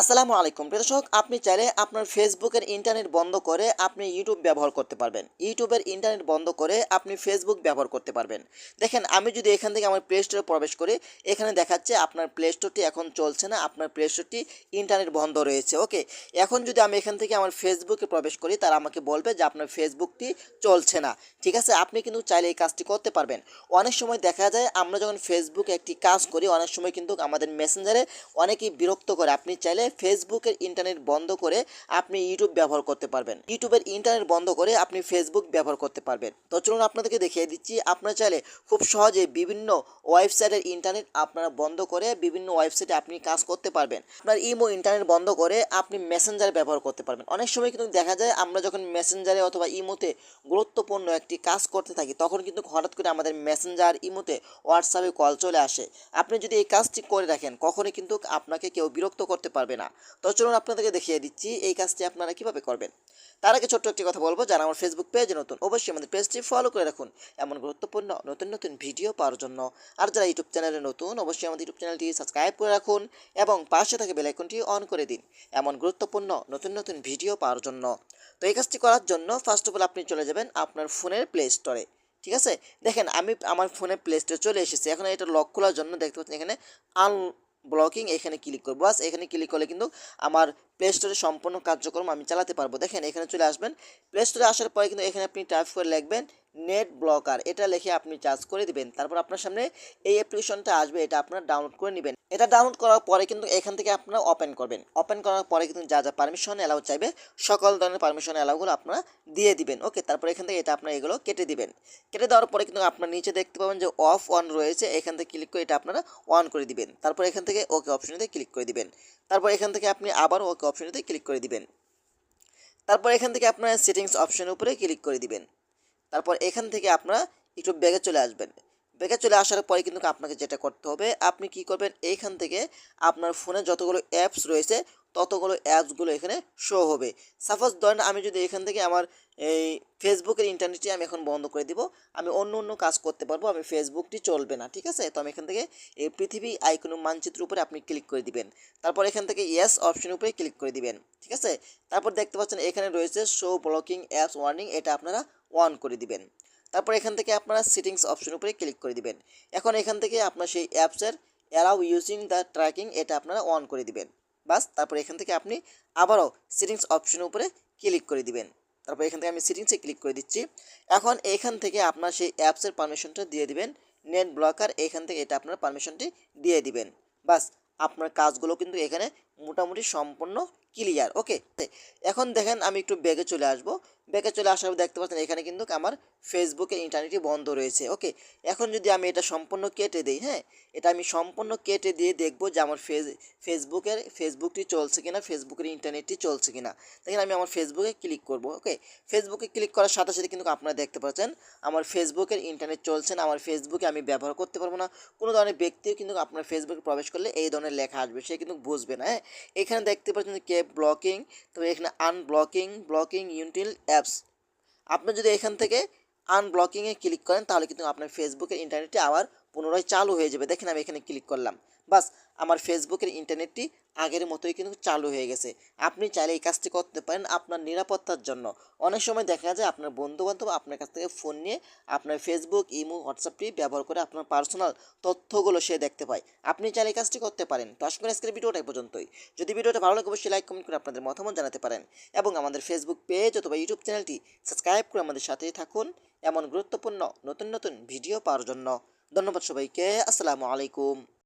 আসসালামু আলাইকুম। প্রিয় দর্শক, আপনি চাইলে আপনার ফেসবুকের ইন্টারনেট বন্ধ করে আপনি ইউটিউব ব্যবহার করতে পারবেন। ইউটিউবের ইন্টারনেট বন্ধ করে আপনি ফেসবুক ব্যবহার করতে পারবেন। দেখেন, আমি যদি এখান থেকে আমার প্লে স্টোরে প্রবেশ করি, এখানে দেখাচ্ছে আপনার প্লে স্টোরটি এখন চলছে না, আপনার প্লে স্টোরটি ইন্টারনেট বন্ধ রয়েছে, ওকে? এখন যদি আমি এখান থেকে আমার ফেসবুকে প্রবেশ করি, তারা আমাকে বলবে যে আপনার ফেসবুকটি চলছে না। ঠিক আছে? আপনি কিন্তু চাইলে এই কাজটি করতে পারবেন। অনেক সময় দেখা যায়, আমরা যখন ফেসবুকে একটি কাজ করি, অনেক সময় কিন্তু আমাদের মেসেঞ্জারে অনেকেই বিরক্ত করে। আপনি চাইলে ফেসবুকের ইন্টারনেট বন্ধ করে আপনি ইউটিউব ব্যবহার করতে পারবেন। ইউটিউবের ইন্টারনেট বন্ধ করে আপনি ফেসবুক ব্যবহার করতে পারবেন। তো চলুন আপনাদেরকে দেখিয়ে দিচ্ছি, আপনারা চাইলে খুব সহজে বিভিন্ন ওয়েবসাইটের ইন্টারনেট আপনারা বন্ধ করে বিভিন্ন ওয়েবসাইটে আপনি কাজ করতে পারবেন। আপনার ইমো ইন্টারনেট বন্ধ করে আপনি মেসেঞ্জার ব্যবহার করতে পারবেন। অনেক সময় কিন্তু দেখা যায় আমরা যখন মেসেঞ্জারে অথবা ইমোতে গুরুত্বপূর্ণ একটি কাজ করতে থাকি, তখন কিন্তু হঠাৎ করে আমাদের মেসেঞ্জার ইমোতে হোয়াটসঅ্যাপে কল চলে আসে। আপনি যদি এই কাজটি করে রাখেন, কখনই কিন্তু আপনাকে কেউ বিরক্ত করতে পারবে না। তো চলুন আপনাদেরকে দেখিয়ে দিচ্ছি এই কাজটি আপনারা কীভাবে করবেন। তার আগে ছোট্ট একটি কথা বলব, যারা আমার ফেসবুক পেজে নতুন, অবশ্যই আমাদের পেজটি ফলো করে রাখুন। এমন গুরুত্বপূর্ণ, নতুন নতুন ভিডিও পাওয়ার জন্য। আর যারা ইউটিউব চ্যানেলে নতুন, অবশ্যই আমাদের ইউটিউব চ্যানেলটি সাবস্ক্রাইব করে রাখুন এবং পাশে থাকা বেলাইকনটি অন করে দিন। এমন গুরুত্বপূর্ণ, নতুন নতুন ভিডিও পাওয়ার জন্য। তো এই কাজটি করার জন্য ফার্স্ট অফ অল আপনি চলে যাবেন আপনার ফোনের প্লে স্টোরে ঠিক আছে? দেখেন, আমি আমার ফোনে প্লে স্টোরে চলে এসেছি। এখন এটা লক খোলার জন্য দেখতে পাচ্ছেন এখানে আন ব্লকিং, এখানে ক্লিক করব। বাস, এখানে ক্লিক করলে কিন্তু আমার প্লে স্টোরে সম্পূর্ণ কার্যক্রম আমি চালাতে পারব। দেখেন, এখানে চলে আসবেন। প্লে স্টোরে আসার পরে কিন্তু এখানে আপনি টাইপ করে লিখবেন নেট ব্লকার এটা লিখে আপনি চার্জ করে দিবেন। তারপর আপনার সামনে এই অ্যাপ্লিকেশনটা আসবে, এটা আপনার ডাউনলোড করে নেবেন। এটা ডাউনলোড করার পরে কিন্তু এখান থেকে আপনারা ওপেন করবেন। ওপেন করার পরে কিন্তু যা যা পারমিশন অ্যালাউ চাইবে, সকল ধরনের পারমিশন অ্যালাউগুলো আপনারা দিয়ে দিবেন। ওকে তারপর এখান থেকে এটা আপনারা এগুলো কেটে দিবেন। কেটে দেওয়ার পরে কিন্তু আপনার নিচে দেখতে পাবেন যে অফ অন রয়েছে, এখান থেকে ক্লিক করে এটা আপনারা অন করে দিবেন। তারপর এখান থেকে ওকে অপশনেতে ক্লিক করে দিবেন। তারপর এখান থেকে আপনি আবার ওকে অপশনেতে ক্লিক করে দিবেন। তারপর এখান থেকে আপনারা সেটিংস অপশনের উপরে ক্লিক করে দিবেন। তারপর এখান থেকে আপনারা একটু ব্যাগে চলে আসবেন। ব্যাগে চলে আসার পরে কিন্তু আপনাকে যেটা করতে হবে, আপনি কি করবেন, এইখান থেকে আপনার ফোনে যতগুলো অ্যাপস রয়েছে, ততগুলো অ্যাপসগুলো এখানে শো হবে। সাপোজ ধরেন আমি যদি এখান থেকে আমার এই ফেসবুকের ইন্টারনেটটি আমি এখন বন্ধ করে দিব, আমি অন্য অন্য কাজ করতে পারব, আমি ফেসবুকটি চলবে না, ঠিক আছে? তো আমি এখান থেকে এই পৃথিবী আইকন মানচিত্র উপরে আপনি ক্লিক করে দিবেন। তারপর এখান থেকে ইয়েস অপশন উপরে ক্লিক করে দিবেন, ঠিক আছে? তারপর দেখতে পাচ্ছেন এখানে রয়েছে শো ব্লকিং অ্যাপস ওয়ার্নিং এটা আপনারা অন করে দিবেন। তারপর এখান থেকে আপনারা সেটিংস অপশন উপরে ক্লিক করে দিবেন। এখন এখান থেকে আপনার সেই অ্যাপসের অ্যালাউ ইউজিং দ্য ট্র্যাকিং এটা আপনারা অন করে দিবেন। বাস, তারপর এখান থেকে আপনি আবারও সেটিংস অপশন উপরে ক্লিক করে দিবেন। তারপর এখান থেকে আমি সেটিংসে ক্লিক করে দিচ্ছি। এখন এখান থেকে আপনার সেই অ্যাপসের পারমিশনটা দিয়ে দিবেন। নেট ব্লকার এখান থেকে এটা আপনার পারমিশনটি দিয়ে দিবেন। বাস, আপনার কাজগুলো কিন্তু এখানে মোটামুটি সম্পূর্ণ ক্লিয়ার ওকে এখন দেখেন আমি একটু ব্যাগে চলে আসব। ব্যাগে চলে আসার পর দেখতে পাচ্ছেন এখানে কিন্তু আমার ফেসবুকে ইন্টারনেটই বন্ধ রয়েছে। ওকে এখন যদি আমি এটা সম্পূর্ণ কেটে দিই হ্যাঁ? এটা আমি সম্পূর্ণ কেটে দিয়ে দেখব যে আমার ফেস ফেসবুকের ফেসবুকটি চলছে কিনা ফেসবুকের ইন্টারনেটটি চলছে কিনা। দেখেন আমি আমার ফেসবুকে ক্লিক করব ওকে ফেসবুকে ক্লিক করার সাথে সাথে কিন্তু আপনারা দেখতে পাচ্ছেন, আমার ফেসবুকের ইন্টারনেট চলছে না, আমার ফেসবুকে আমি ব্যবহার করতে পারব না। কোনো ধরনের ব্যক্তিও কিন্তু আপনার ফেসবুকে প্রবেশ করলে এই ধরনের লেখা আসবে, সে কিন্তু বুঝবে না হ্যাঁ? এখানে দেখতে পাচ্ছেন কে ব্লকিং তবে এখানে আনব্লকিং ব্লকিং ইউটিল অ্যাপস আপনি যদি এখান থেকে আনব্লকিংয়ে ক্লিক করেন, তাহলে কিন্তু আপনার ফেসবুকের ইন্টারনেটটি আবার পুনরায় চালু হয়ে যাবে। দেখেন আমি এখানে ক্লিক করলাম। বাস আমার ফেসবুকের ইন্টারনেটটি আগের মতোই কিন্তু চালু হয়ে গেছে। আপনি চাইলে এই কাজটি করতে পারেন আপনার নিরাপত্তার জন্য। অনেক সময় দেখা যায় আপনার বন্ধুবান্ধব আপনার কাছ থেকে ফোন নিয়ে আপনার ফেসবুক, ইমো হোয়াটসঅ্যাপটি ব্যবহার করে আপনার পার্সোনাল তথ্যগুলো সে দেখতে পায়। আপনি চাইলে এই কাজটি করতে পারেন। তো আসলে আজকের ভিডিওটা পর্যন্তই। যদি ভিডিওটা ভালো লাগে, অবশ্যই লাইক কমেন্ট করে আপনাদের মতামত জানাতে পারেন। এবং আমাদের ফেসবুক পেজ অথবা ইউটিউব চ্যানেলটি সাবস্ক্রাইব করে আমাদের সাথেই থাকুন এমন গুরুত্বপূর্ণ নতুন নতুন ভিডিও পাওয়ার জন্য। ধন্যবাদ সবাইকে। আসসালামু আলাইকুম।